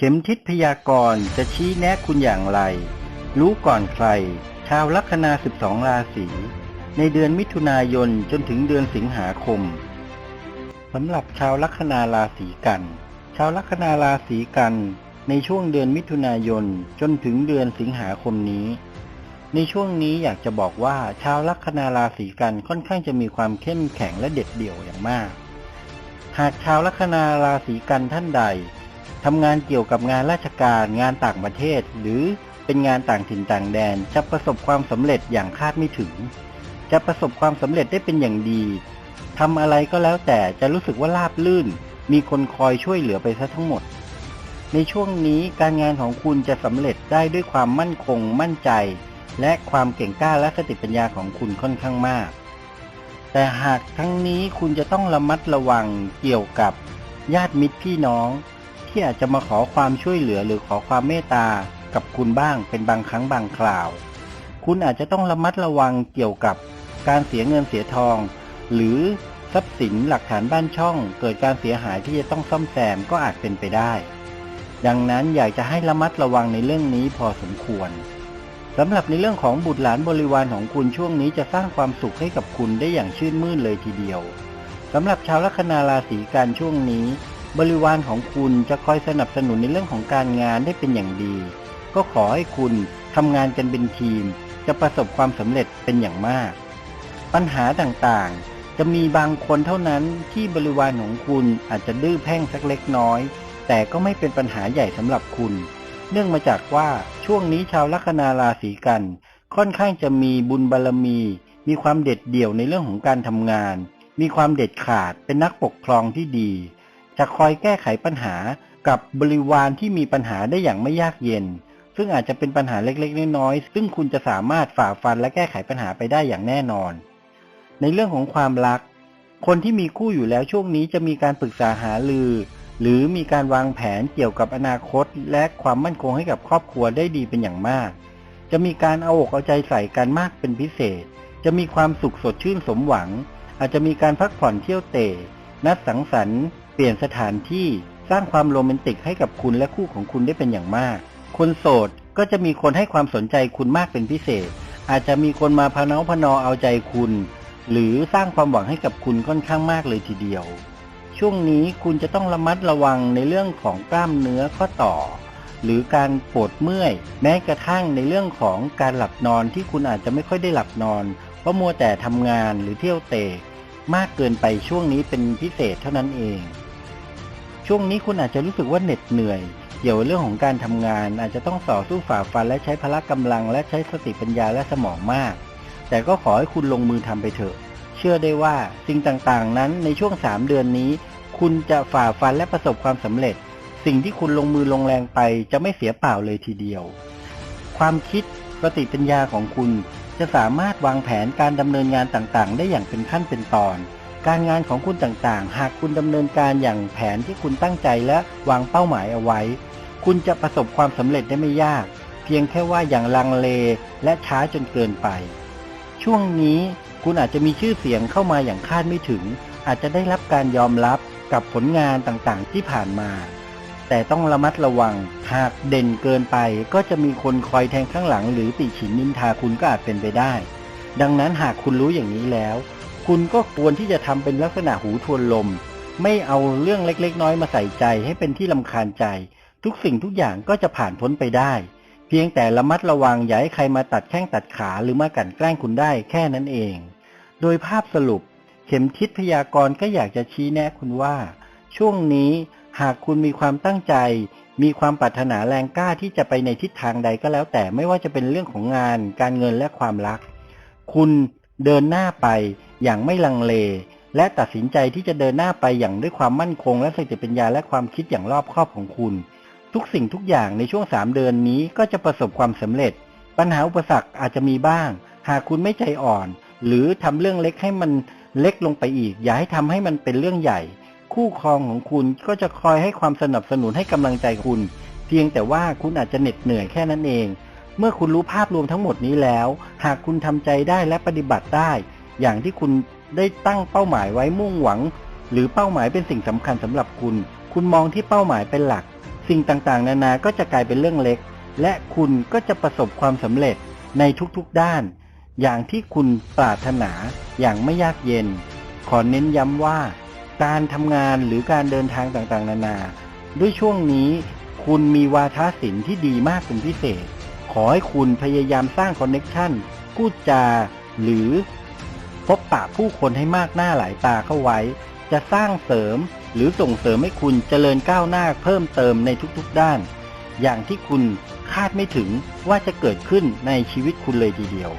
เข็มทิศพยากรณ์จะชี้แนะคุณอย่างไร รู้ก่อนใคร ชาวลัคนา 12 ราศี ในเดือนมิถุนายนจนถึงเดือนสิงหาคมสำหรับชาวลัคนาราศีกัน ชาวลัคนาราศีกัน ในช่วงเดือนมิถุนายนจนถึงเดือนสิงหาคมนี้ ในช่วงนี้อยากจะบอกว่าชาวลัคนาราศีกันค่อนข้างจะมีความเข้มแข็งและเด็ดเดี่ยวอย่างมาก หากชาวลัคนาราศีกันท่านใด ทำงานเกี่ยวกับงานราชการงานต่างประเทศ หรือเป็นงานต่างถิ่นต่างแดน จะประสบความสำเร็จอย่างคาดไม่ถึง จะประสบความสำเร็จได้เป็นอย่างดีทำอะไรก็แล้วแต่จะรู้สึกว่าราบลื่น มีคนคอยช่วยเหลือไปซะทั้งหมด ในช่วงนี้การงานของคุณจะสำเร็จได้ด้วยความมั่นคง มั่นใจ และความเก่งกล้าและสติปัญญาของคุณค่อนข้างมาก แต่หากทั้งนี้คุณจะต้องระมัดระวังเกี่ยวกับญาติมิตรพี่น้อง ที่อาจจะมาขอความช่วยเหลือหรือขอความเมตตากับคุณบ้างเป็นบางครั้งบางคราว คุณอาจจะต้องระมัดระวังเกี่ยวกับการเสียเงินเสียทอง หรือทรัพย์สินหลักฐานบ้านช่อง เกิดการเสียหายที่จะต้องซ่อมแซมก็อาจเป็นไปได้ ดังนั้นอยากจะให้ระมัดระวังในเรื่องนี้พอสมควรสำหรับในเรื่องของบุตรหลานบริวารของคุณช่วงนี้จะสร้างความสุขให้กับคุณได้อย่างชื่นมื่นเลยทีเดียวสำหรับชาวลัคนาราศีกันช่วงนี้ บริวารของคุณจะคอยสนับสนุนในเรื่องของการงานได้เป็นอย่างดี ก็ขอให้คุณทำงานกันเป็นทีม จะประสบความสำเร็จเป็นอย่างมาก ปัญหาต่างๆ จะมีบางคนเท่านั้นที่บริวารของคุณอาจจะดื้อแพ่งสักเล็กน้อย แต่ก็ไม่เป็นปัญหาใหญ่สำหรับคุณ เนื่องมาจากว่าช่วงนี้ชาวลัคนาราศีกัน ค่อนข้างจะมีบุญบารรมี มีความเด็ดเดี่ยวในเรื่องของการทำงาน มีความเด็ดขาดเป็นนักปกครองที่ดี จะคอยแก้ไขปัญหากับบริวารที่มีปัญหาได้อย่างไม่ยากเย็น ซึ่งอาจจะเป็นปัญหาเล็กๆน้อยๆซึ่งคุณจะสามารถฝ่าฟันและแก้ไขปัญหาไปได้อย่างแน่นอน ในเรื่องของความรัก คนที่มีคู่อยู่แล้วช่วงนี้จะมีการปรึกษาหารือ หรือมีการวางแผนเกี่ยวกับอนาคต และความมั่นคงให้กับครอบครัวได้ดีเป็นอย่างมาก จะมีการเอาอกเอาใจใส่กันมากเป็นพิเศษ จะมีความสุขสดชื่นสมหวัง อาจจะมีการพักผ่อนเที่ยวเตะนัดสังสรรค์ เปลี่ยนสถานที่สร้างความโรแมนติกให้กับคุณและคู่ของคุณได้เป็นอย่างมาก คนโสดก็จะมีคนให้ความสนใจคุณมากเป็นพิเศษ อาจจะมีคนมาพะเนาพนอเอาใจคุณ หรือสร้างความหวังให้กับคุณค่อนข้างมากเลยทีเดียว ช่วงนี้คุณจะต้องระมัดระวังในเรื่องของกล้ามเนื้อข้อต่อ หรือการปวดเมื่อย แม้กระทั่งในเรื่องของการหลับนอนที่คุณอาจจะไม่ค่อยได้หลับนอน เพราะมัวแต่ทำงานหรือเที่ยวเตะมากเกินไปช่วงนี้เป็นพิเศษเท่านั้นเอง ช่วงนี้คุณอาจจะรู้สึกว่าเหน็ดเหนื่อย เกี่ยวกับเรื่องของการทำงาน อาจจะต้องต่อสู้ฝ่าฟันและใช้พละกำลัง และใช้สติปัญญาและสมองมาก แต่ก็ขอให้คุณลงมือทำไปเถอะ เชื่อได้ว่าสิ่งต่างๆ นั้นในช่วง 3 เดือนนี้ คุณจะฝ่าฟันและประสบความสำเร็จ สิ่งที่คุณลงมือลงแรงไปจะไม่เสียเปล่าเลยทีเดียว ความคิดสติปัญญาของคุณจะสามารถวางแผนการดำเนินงานต่างๆ ได้อย่างเป็นขั้นเป็นตอน การงานของคุณต่างๆ หากคุณดำเนินการอย่างแผนที่คุณตั้งใจและวางเป้าหมายเอาไว้ คุณจะประสบความสำเร็จได้ไม่ยาก เพียงแค่ว่าอย่างลังเลและช้าจนเกินไป ช่วงนี้คุณอาจจะมีชื่อเสียงเข้ามาอย่างคาดไม่ถึง อาจจะได้รับการยอมรับกับผลงานต่างๆ ที่ผ่านมา แต่ต้องระมัดระวัง หากเด่นเกินไปก็จะมีคนคอยแทงข้างหลัง หรือติฉินนินทาคุณก็อาจเป็นไปได้ ดังนั้นหากคุณรู้อย่างนี้แล้ว คุณก็ควรที่จะทำเป็นลักษณะหูทวนลม ไม่เอาเรื่องเล็กๆ น้อยมาใส่ใจให้เป็นที่ลำคาญใจ ทุกสิ่งทุกอย่างก็จะผ่านพ้นไปได้ เพียงแต่ระมัดระวังอย่าให้ใครมาตัดแข้งตัดขาหรือมากลั่นแกล้งคุณได้แค่นั้นเอง โดยภาพสรุป เข็มทิศพยากรณ์ก็อยากจะชี้แนะคุณว่า ช่วงนี้หากคุณมีความตั้งใจ มีความปรารถนาแรงกล้าที่จะไปในทิศทางใดก็แล้ว แต่ไม่ว่าจะเป็นเรื่องของงาน การเงินและความรัก คุณเดินหน้าไป อย่างไม่ลังเล และตัดสินใจที่จะเดินหน้าไปอย่างด้วยความมั่นคง และสติปัญญาและความคิดอย่างรอบคอบของคุณ ทุกสิ่งทุกอย่างในช่วง 3 เดือนนี้ก็จะประสบความสำเร็จ ปัญหาอุปสรรคอาจจะมีบ้าง หากคุณไม่ใจอ่อน หรือทำเรื่องเล็กให้มันเล็กลงไปอีก อย่าให้ทำให้มันเป็นเรื่องใหญ่ คู่ครองของคุณก็จะคอยให้ความสนับสนุนให้กำลังใจคุณ เพียงแต่ว่าคุณอาจจะเหน็ดเหนื่อยแค่นั้นเอง เมื่อคุณรู้ภาพรวมทั้งหมดนี้แล้ว หากคุณทำใจได้และปฏิบัติได้ อย่างที่คุณได้ตั้งเป้าหมายไว้มุ่งหวัง หรือเป้าหมายเป็นสิ่งสำคัญสำหรับคุณ คุณมองที่เป้าหมายเป็นหลัก สิ่งต่างๆ นานาก็จะกลายเป็นเรื่องเล็ก และคุณก็จะประสบความสำเร็จในทุกๆด้าน อย่างที่คุณปรารถนาอย่างไม่ยากเย็น ขอเน้นย้ำว่า การทำงานหรือการเดินทางต่างๆ นานา ด้วยช่วงนี้คุณมีวาทศิลป์ที่ดีมากเป็นพิเศษ ขอให้คุณพยายามสร้างคอนเน็ชันพูดจา หรือ พบปะผู้คนให้มากหน้าหลายตาเข้าไว้ จะสร้างเสริมหรือส่งเสริมให้คุณเจริญก้าวหน้าเพิ่มเติมในทุกๆด้าน อย่างที่คุณคาดไม่ถึงว่าจะเกิดขึ้นในชีวิตคุณเลยทีเดียว